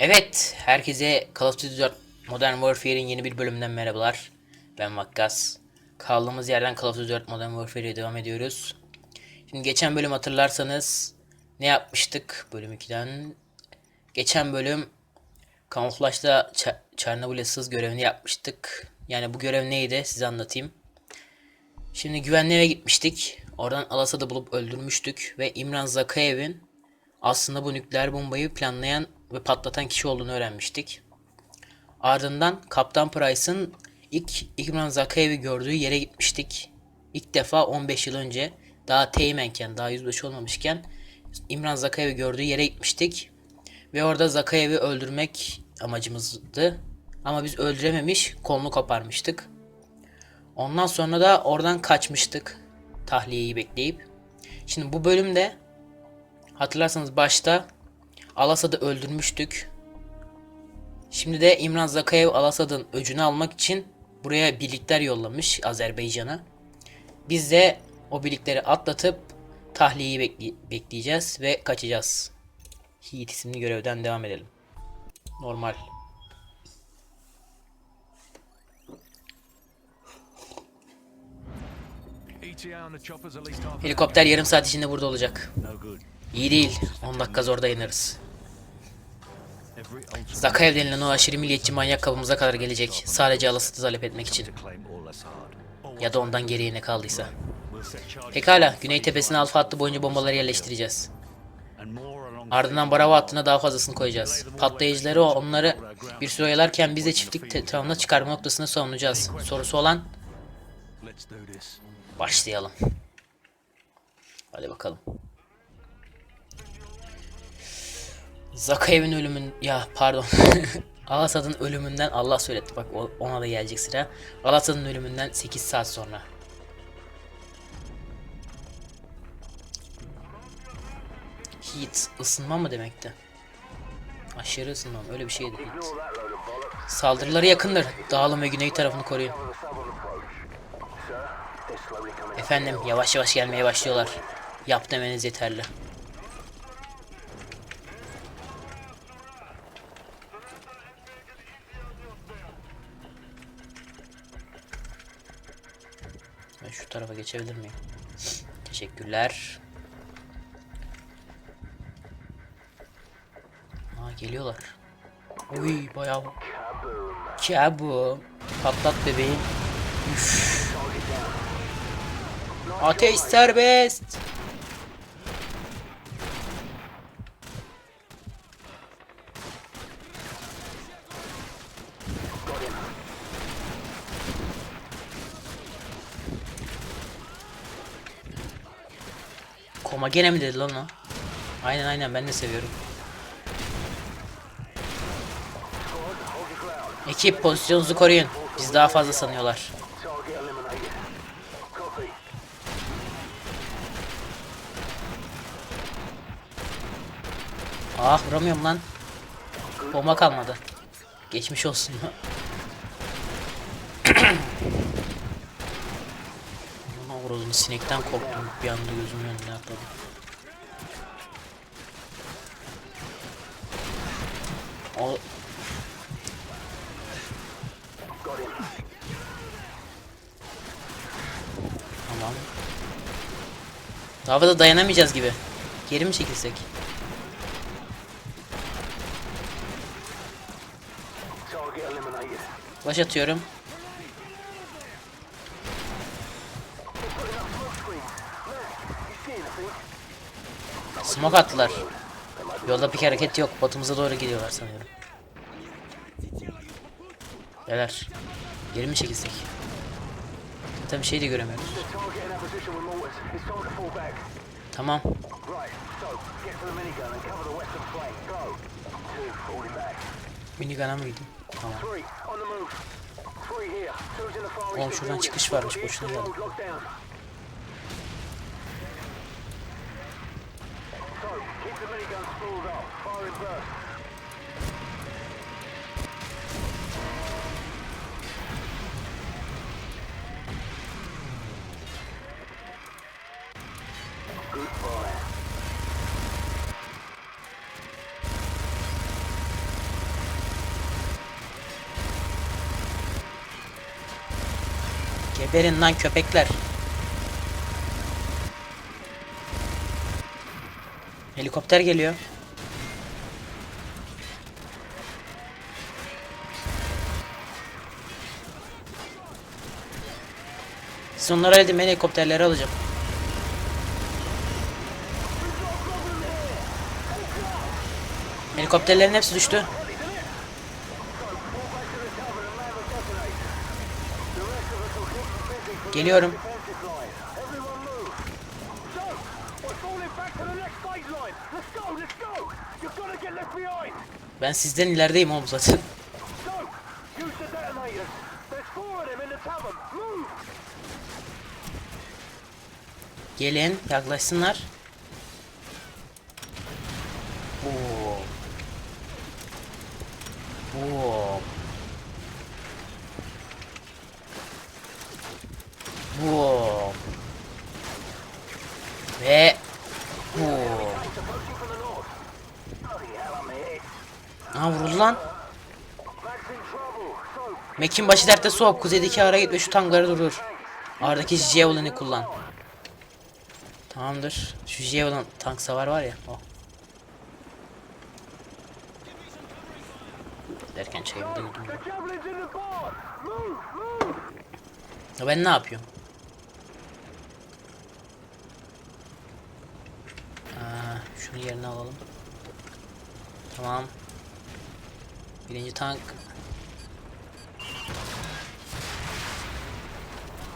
Evet, herkese Call of Duty 4 Modern Warfare'in yeni bir bölümünden merhabalar. Ben Vakkas. Kaldığımız yerden Call of Duty 4 Modern Warfare'e devam ediyoruz. Şimdi geçen bölüm hatırlarsanız ne yapmıştık bölüm 2'den? Geçen bölüm kamuflajda Ç- Çernobil'e sız görevini yapmıştık. Yani bu görev neydi size anlatayım. Şimdi güvenli eve gitmiştik. Oradan Alasad'ı bulup öldürmüştük ve İmran Zakayev'in aslında bu nükleer bombayı planlayan ve patlatan kişi olduğunu öğrenmiştik. Ardından Kaptan Price'ın ilk İmran Zakayev'i gördüğü yere gitmiştik. İlk defa 15 yıl önce daha teğmenken, daha yüzbaşı olmamışken İmran Zakayev'i gördüğü yere gitmiştik. Ve orada Zakayev'i öldürmek amacımızdı. Ama biz öldürememiş, kolunu koparmıştık. Ondan sonra da oradan kaçmıştık. Tahliyeyi bekleyip. Şimdi bu bölümde hatırlarsanız başta Alasad'ı öldürmüştük. Şimdi de İmran Zakayev Alasad'ın öcünü almak için buraya birlikler yollamış Azerbaycan'a. Biz de o birlikleri atlatıp tahliyeyi bekle- bekleyeceğiz ve kaçacağız. Heat isimli görevden devam edelim. Normal. Helikopter yarım saat içinde burada olacak. İyi değil. 10 dakika zor dayanırız. Zakayev denilen o aşırı milliyetçi manyak kapımıza kadar gelecek. Sadece Alasad'ı talep etmek için. Ya da ondan geriye ne kaldıysa. Pekala, Güney Tepesi'ne alfa hattı boyunca bombaları yerleştireceğiz. Ardından Bravo hattına daha fazlasını koyacağız. Patlayıcıları onları bir süre oyalarken biz de çiftlik etrafında çıkarma noktasını savunacağız. Sorusu olan başlayalım. Hadi bakalım. Zakayev'in ölümün ya pardon. Alasad'ın ölümünden Allah söyletti bak ona da gelecek sıra. Alasad'ın ölümünden 8 saat sonra. Heat ısınma mı demekti? Aşırı ısınma mı? öyle bir şeydi heat. Saldırıları yakındır. Dağılım ve güney tarafını koruyun. Efendim yavaş yavaş gelmeye başlıyorlar. Yap demeniz yeterli. Geçebilir miyim? Teşekkürler. Aa geliyorlar. Uy bayağı. Kabu. Patlat bebeğim. Üf. Ateş serbest. Koma gene mi dedi lan o? Aynen aynen ben de seviyorum. Ekip pozisyonunuzu koruyun. Biz daha fazla sanıyorlar. Ah vuramıyorum lan. Bomba kalmadı. Geçmiş olsun. Avradını sinekten korktum. Bir anda gözümün önüne atladı. O... Tamam. Fazla dayanamayacağız gibi. Geri mi çekilsek? Baş atıyorum. Smoke attılar. Yolda bir hareket yok. Batımıza doğru gidiyorlar sanıyorum. Neler? Geri mi çekilsek? Bir şey de göremiyoruz. Tamam. Minigun'a mı gideyim? Tamam. Oğlum şuradan çıkış varmış. Boşuna geldim. the minigun spooled up. Fire in burst. Goodbye. Geberin lan köpekler. Helikopter geliyor. Siz onları halledin ben helikopterleri alacağım. Helikopterlerin hepsi düştü. Geliyorum. We're falling back to the next phase line. Let's go, let's go. You've got to get left behind. Ben sizden ilerideyim oğlum zaten. So, use the detonators. There's four of them in the tavern. Move. Gelin yaklaşsınlar. Oo. Oo. Oo. Ve Oo. Aa vuruldu lan. Mekin başı dertte soğuk. Kuzeydeki ara git ve şu tankları durur. Ardaki Javelin'i kullan. Tamamdır. Şu Javelin tank savar var ya. O. Derken çayımı da. Ya ben ne yapıyorum? Aa, şunu yerine alalım. Tamam. Birinci tank.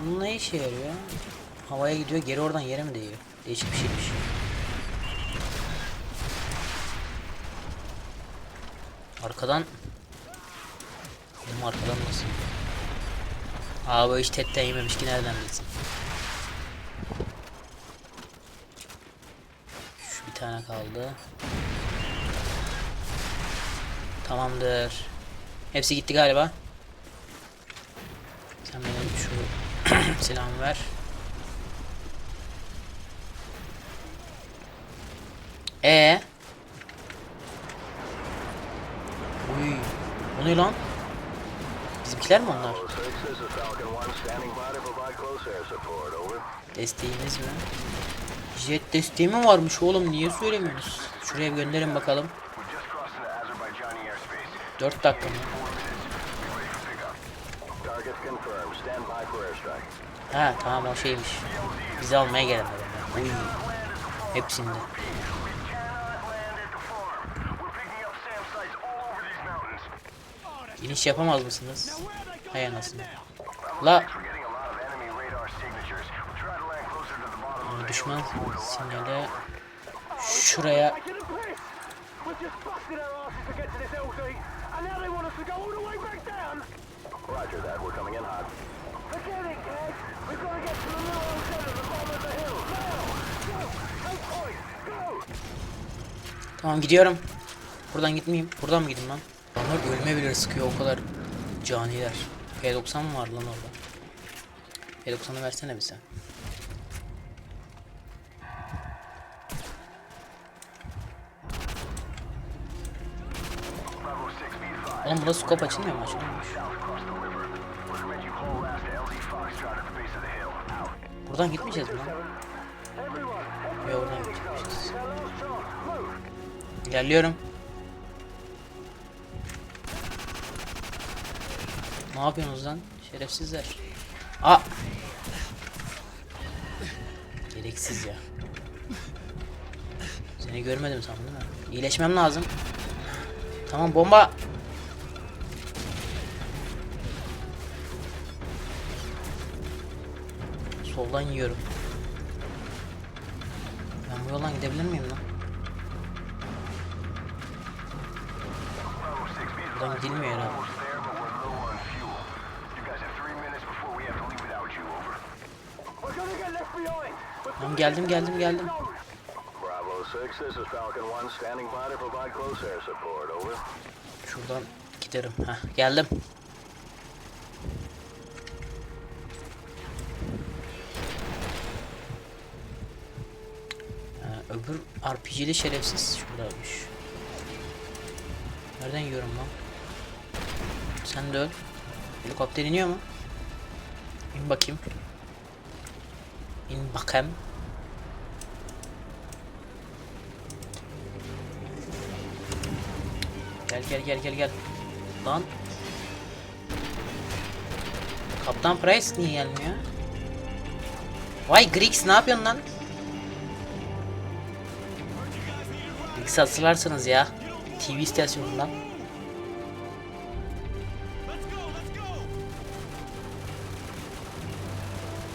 Bunun ne işe yarıyor? Havaya gidiyor, geri oradan yere mi değiyor? Değişik bir şeymiş. Arkadan Benim arkadan nasıl? Aa bu hiç tetten yememiş ki nereden bilsin? Şu bir tane kaldı. Tamamdır. Hepsi gitti galiba. Sen benim şu silahımı ver. E. Uy. O ne lan? Bizimkiler mi onlar? Six, this is Falcon 1 standing by to provide close air support. Over. Desteğimiz mi? Jet desteği mi varmış oğlum? Niye söylemiyorsunuz? Şuraya bir gönderin bakalım. We're just crossing the Azerbaijani airspace. 4 dakika mı? Targets confirmed. Stand by for airstrike. Ha tamam o şeymiş. Bizi almaya gelen adamlar. Uy. Hepsinde. İniş yapamaz mısınız? Hay anasını. La düşman sinyali şuraya And now they want us to go all the way back down! Roger that, we're coming in hot. Forget it, guys! We've got to get to the center at the bottom of the hill, now! Go! Take point! Go! Tamam gidiyorum. Buradan gitmeyeyim. Buradan mı gideyim lan? Onlar ölme bile sıkıyor o kadar caniler. P90 mı var lan orada? P90'ı versene bize. Bravo 6, be advised. Oğlum burada scope açılmıyor mu? Açılmıyormuş. Buradan gitmeyeceğiz mi lan? Yok oradan gidecekmişiz. İlerliyorum. Ne yapıyorsunuz lan? Şerefsizler. Aa! Gereksiz ya. Seni görmedim sandım mi? İyileşmem lazım. Tamam bomba. Soldan yiyorum. Ben bu yoldan gidebilir miyim lan? Bravo 6, be advised. Buradan gidilmiyor herhalde. Almost there, but we're low on fuel. You guys have three minutes before we have to leave without you, over. We're gonna get left behind! But Tamam geldim geldim geldim. Bravo 6, this is Falcon 1 standing by to provide close air support, over. Şuradan giderim. Heh, geldim. Ha, öbür RPG'li şerefsiz şuradaymış. Nereden yiyorum lan? Sen de öl. Helikopter iniyor mu? İn bakayım. İn bakayım. Gel gel gel gel gel. Lan. Kaptan Price niye gelmiyor? Vay Grix ne yapıyorsun lan? Grix'i hatırlarsınız ya. TV istasyonundan.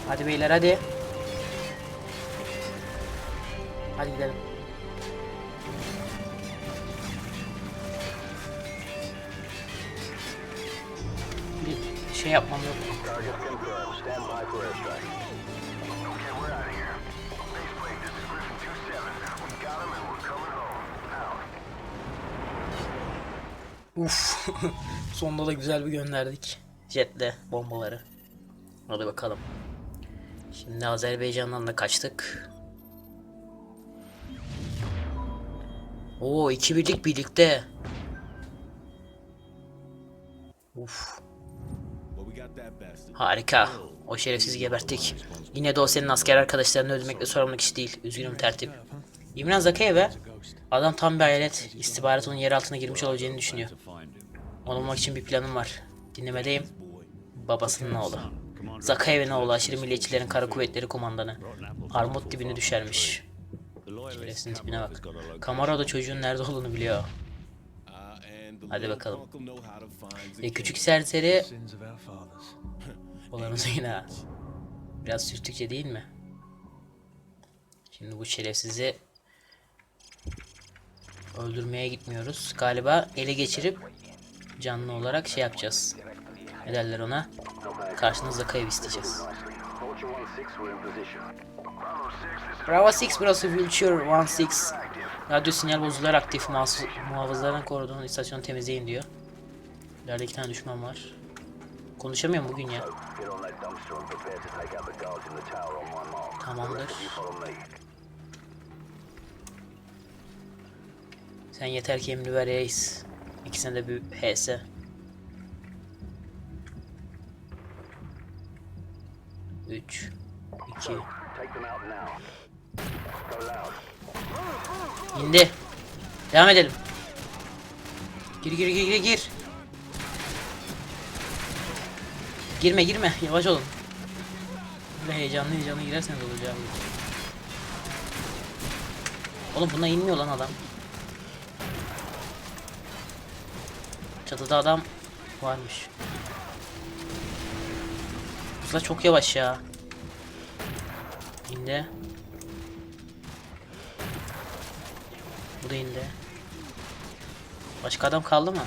Hadi beyler hadi. Hadi gidelim. Bir şey yapmam yok. Uf. Sonunda da güzel bir gönderdik. Jetle bombaları. Hadi bakalım. Şimdi Azerbaycan'dan da kaçtık. Oo iki birlik birlikte. Uf. Harika. O şerefsizi geberttik. Yine de o senin asker arkadaşlarını öldürmekle sorumluluk iş değil. Üzgünüm tertip. İmran Zakayev'e adam tam bir hayalet. İstihbarat onun yer altına girmiş olacağını düşünüyor. Onu bulmak için bir planım var. Dinlemedeyim. Babasının oğlu. Zakayev'in oğlu aşırı milliyetçilerin kara kuvvetleri komandanı. Armut dibine düşermiş. Şerefsizin tipine bak. Kamara da çocuğun nerede olduğunu biliyor. Hadi bakalım. Ve küçük serseri olanımız yine. Biraz sürtükçe değil mi? Şimdi bu şerefsizi öldürmeye gitmiyoruz. Galiba ele geçirip canlı olarak şey yapacağız. Ne derler ona? Karşınızda kayıp isteyeceğiz. Vulture 1-6, we're in position. Bravo 6 burası Vulture 1-6. Radyo sinyal bozular aktif. Muhafız, muhafızlardan koruduğun istasyonu temizleyin diyor. İleride iki tane düşman var. Konuşamıyorum bugün ya. Get Sen yeter ki emri ver reis. İkisine de bir HS. Üç. iki. İndi. Devam edelim. Gir gir gir gir gir. Girme girme yavaş olun. Böyle heyecanlı heyecanlı girerseniz olacağı bu. Oğlum buna inmiyor lan adam. Çatıda adam varmış. Da çok yavaş ya. İndi. Bu da indi. Başka adam kaldı mı?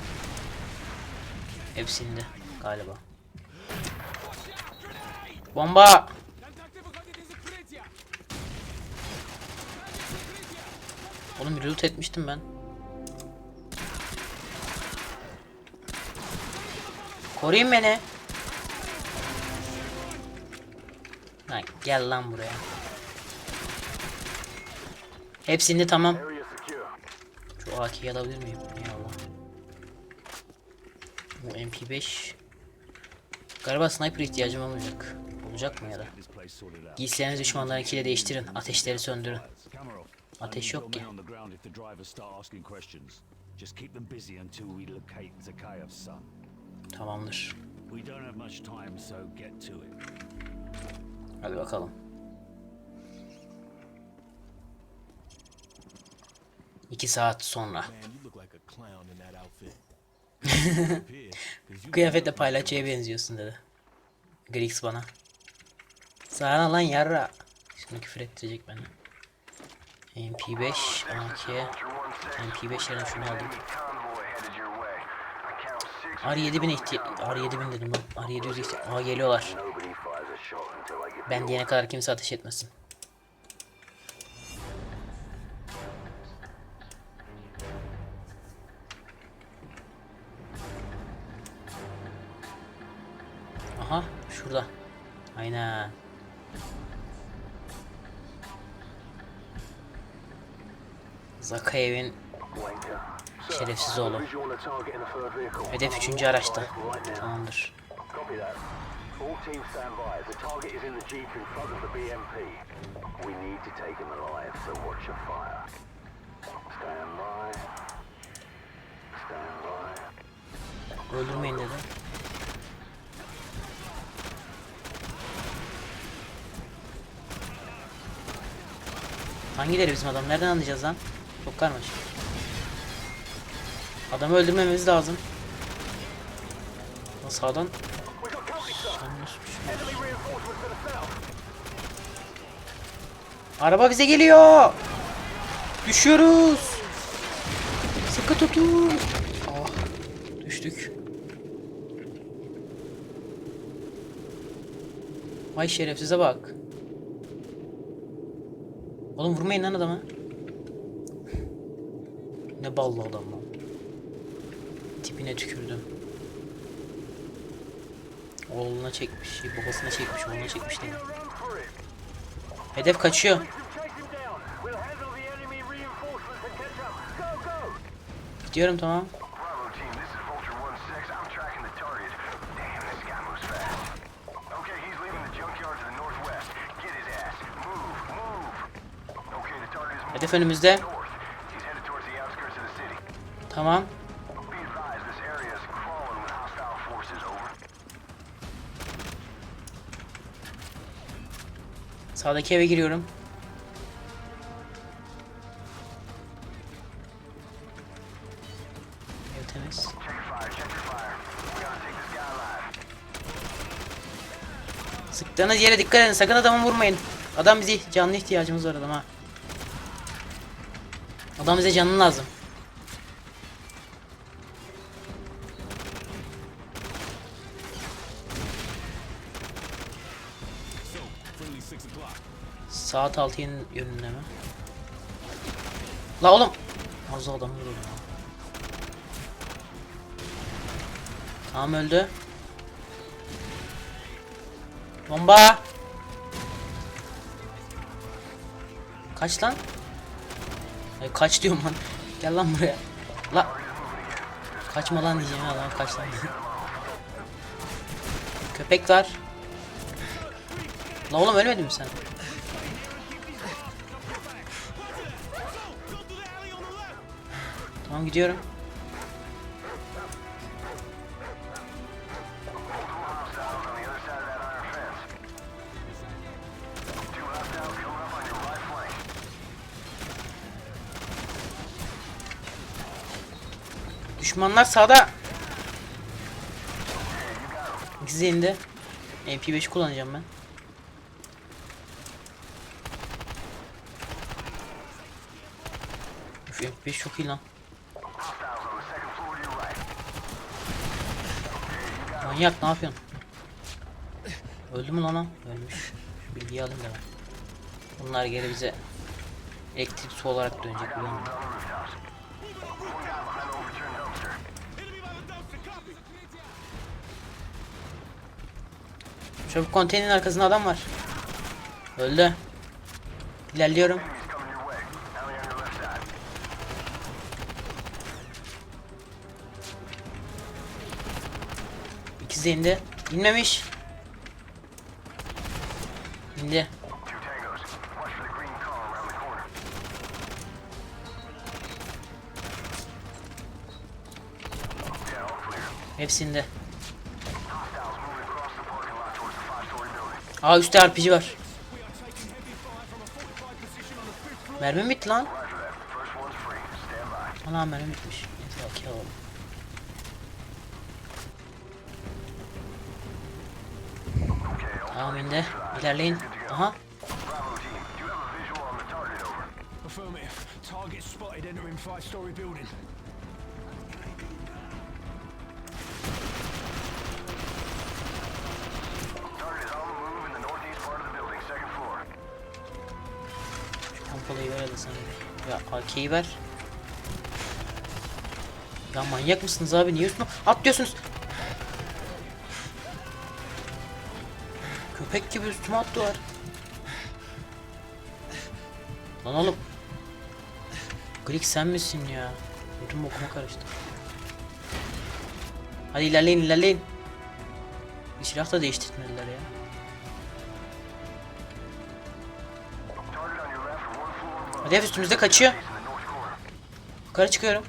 Hepsi indi galiba. Bomba! Oğlum loot etmiştim ben. Koruyun beni. Lan gel lan buraya. Hepsini tamam. Şu AK'yi alabilir miyim? Eyvallah. Bu MP5. Galiba sniper ihtiyacım olacak. Olacak mı ya da? Giysilerinizi düşmanlarınkiyle değiştirin. Ateşleri söndürün. Ateş yok ki. Just keep them busy until we locate Zakayev's son. Tamamdır. Hadi bakalım. İki saat sonra. Kıyafetle paylaşçıya benziyorsun dedi. Grix bana. Sana lan yarra. Şimdi küfür ettirecek beni. MP5, AK. MP5 yerine şunu aldım. R7000'e ihtiyaç... R7000 dedim ben. R700'e ihtiyaç... Aa geliyorlar. Ben diyene kadar kimse ateş etmesin. Aha şurada. Aynen. Zakayev'in third vehicle. Hedef üçüncü araçta. Tamamdır. Öldürmeyin dedi. Hangileri bizim adam? Nereden anlayacağız lan? Çok karmaşık. Adamı öldürmemiz lazım. Sağdan. Araba bize geliyor. Düşüyoruz. Sıkı tutun. Ah, düştük. Vay şerefsize bak. Oğlum vurmayın lan adama. Ne ballı adam lan. Tipine tükürdüm. Oğluna çekmiş, babasına çekmiş, oğluna çekmiş for it. Hedef kaçıyor. We can chase him down. Sağdaki eve giriyorum. Ev temiz. Sıktığınız yere dikkat edin. Sakın adamı vurmayın. Adam bize canlı ihtiyacımız var adama. Adam bize canlı lazım. Saat 6'nın yönünde mi? La oğlum. Az adam vurdu. ya. Tamam öldü. Bomba. Kaç lan? Ay, kaç diyorum lan. Gel lan buraya. La. Kaçma lan diyeceğim ya lan kaç lan. Köpek var. La oğlum ölmedin mi sen? Right flank. Düşmanlar sağda. İkisi indi. MP5 kullanacağım ben. Üf, MP5 çok iyi lan. Manyak ne yapıyorsun? Öldü mü lan o? Ölmüş. Şu bilgiyi alayım da ben. Bunlar geri bize elektrik su olarak dönecek copy. Çabuk konteynerin arkasında adam var. Öldü. İlerliyorum. Lot towards the five-story building. Aa üstte RPG var. Mermi bitti lan. Ana mermi bitmiş. Building, second floor. Pompalıyı ver hadi sen. Ya AK'yi ver. Ya manyak mısınız abi? Niye üstüme atlıyorsunuz? Köpek gibi üstüme attılar. Lan oğlum. Glik sen misin ya? Bütün bokuma karıştı. Hadi ilerleyin ilerleyin. Bir silah da değiştirmediler ya. Hedef üstümüzde kaçıyor. Yukarı çıkıyorum.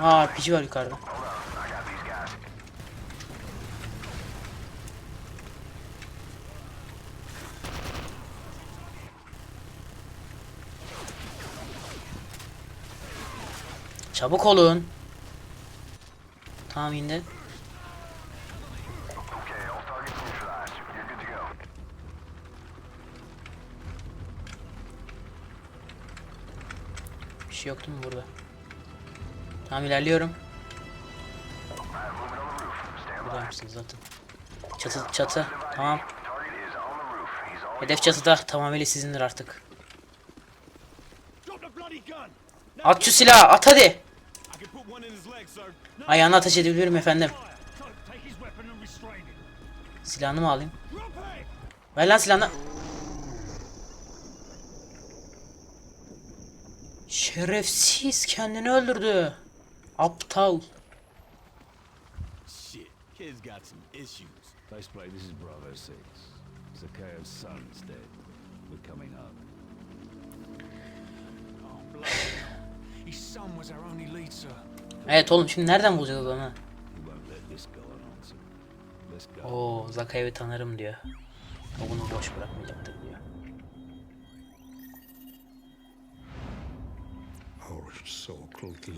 Aa pici var yukarıda. Çabuk olun. Tamam indi. Bir şey yoktu mu burada? Tamam ilerliyorum. Buradaymışsınız zaten. Çatı çatı. Tamam. Hedef çatıda. Tamamıyla sizindir artık. At şu silahı at hadi. Ayağına ateş edebilirim efendim. Silahını mı alayım? Ver lan silahını. Şerefsiz kendini öldürdü. Aptal. Kid's got some issues. Faceplate, this is Bravo 6. Zakhaev's son is dead. We're coming up. Oh, bloody hell. His son was our only lead, sir. Evet oğlum şimdi nereden bulacağız go. Oo Zakayev'i tanırım diyor. O bunu boş bırakmayacaktır diyor.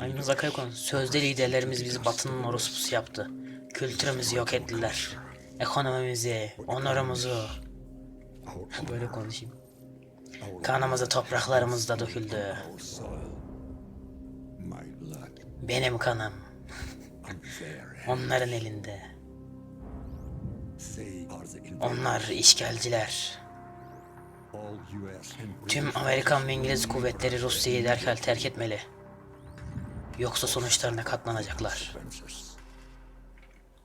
Aynı Zakay konu. Sözde liderlerimiz bizi batının orospusu yaptı. Kültürümüzü yok ettiler. Ekonomimizi, onurumuzu. Böyle konuşayım. Kanımızı topraklarımızda döküldü. Benim kanım. Onların elinde. Onlar işgalciler. Tüm Amerikan ve İngiliz kuvvetleri Rusya'yı derhal terk etmeli. Yoksa sonuçlarına katlanacaklar.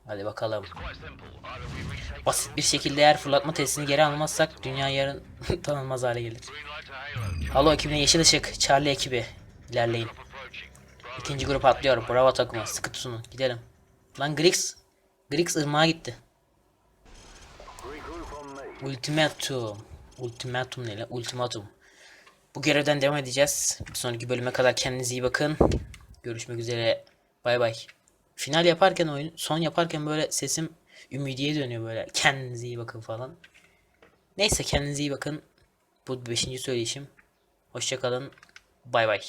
Hadi bakalım. Basit bir şekilde eğer fırlatma testini geri almazsak dünya yarın tanınmaz hale gelir. Halo ekibine yeşil ışık. Charlie ekibi. İlerleyin. İkinci grup atlıyor. Bravo takımı. Sıkı tutunun. Gidelim. Lan Grix. Grix ırmağa gitti. Ultimatum. Ultimatum ne lan? Ultimatum. Bu görevden devam edeceğiz. Bir sonraki bölüme kadar kendinize iyi bakın. Görüşmek üzere. Bay bay. Final yaparken oyun, son yaparken böyle sesim ümidiye dönüyor böyle. Kendinize iyi bakın falan. Neyse kendinize iyi bakın. Bu beşinci söyleyişim. Hoşçakalın. Bay bay.